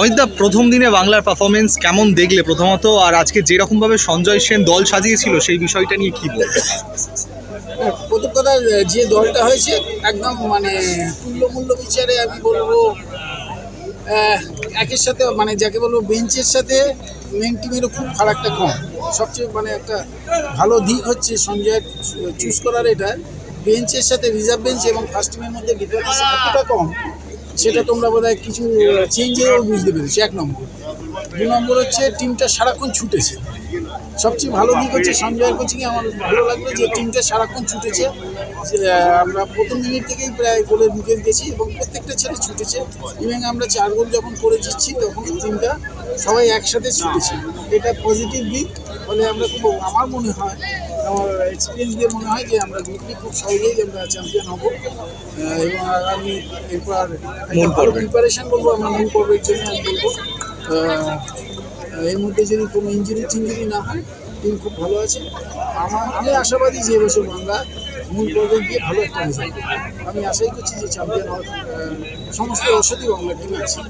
অমিতদা প্রথম দিনে বাংলার পারফরমেন্স কেমন দেখলে প্রথমত? আর আজকে যেরকম ভাবে সঞ্জয় সেন দল সাজিয়েছিল, সেই বিষয়টা নিয়ে কি বলবে? প্রথম কথা যে দলটা হয়েছে, একদম মানে তুল্যমূল্য বিচারে আমি বলব একের সাথে মানে যাকে বলব বেঞ্চের সাথে মেন টিমেরও খুব ফারাকটা কম। সবচেয়ে মানে একটা ভালো দিক হচ্ছে সঞ্জয় চুজ করার এটা। বেঞ্চের সাথে রিজার্ভ বেঞ্চ এবং ফার্স্ট টিমের মধ্যে ডিফারেন্স এতটা কম সেটা তোমরা বোধহয় কিছু চেঞ্জেও বুঝতে পেরেছ, এক নম্বর। দু নম্বর হচ্ছে টিমটা সারাক্ষণ ছুটেছে। সবচেয়ে ভালো দিক হচ্ছে, সঞ্জয়ের কোচিংয়ে আমার ভালো লাগল যে টিমটা সারাক্ষণ ছুটেছে। আমরা প্রথম মিনিট থেকেই প্রায় গোলের মুখে গেছি এবং প্রত্যেকটা ছেলে ছুটেছে। ইভেন আমরা চার গোল যখন করে দিচ্ছি, তখন টিমটা সবাই একসাথে ছুটেছে। এটা পজিটিভ দিক, ফলে আমরা খুব, আমার মনে হয় আমার এক্সপিরিয়েন্স দিয়ে মনে হয় যে আমরা গ্রুপটি খুব সহজেই আমরা চ্যাম্পিয়ন হব। এবং আমি এরপর প্রিপারেশন বলব আমরা মূল পর্বের জন্য আমি বলব। এর মধ্যে যদি কোনো ইঞ্জুরি টিঞ্জুরি না হয় টিম খুব ভালো আছে। আমার আমি আশাবাদী যে এবছর বাংলা মূল পর্বে গিয়ে ভালো একটা রেজাল্ট আমি আশাই করছি যে চ্যাম্পিয়ন হওয়ার সমস্ত ওষুধই বাংলার টিমে আছে।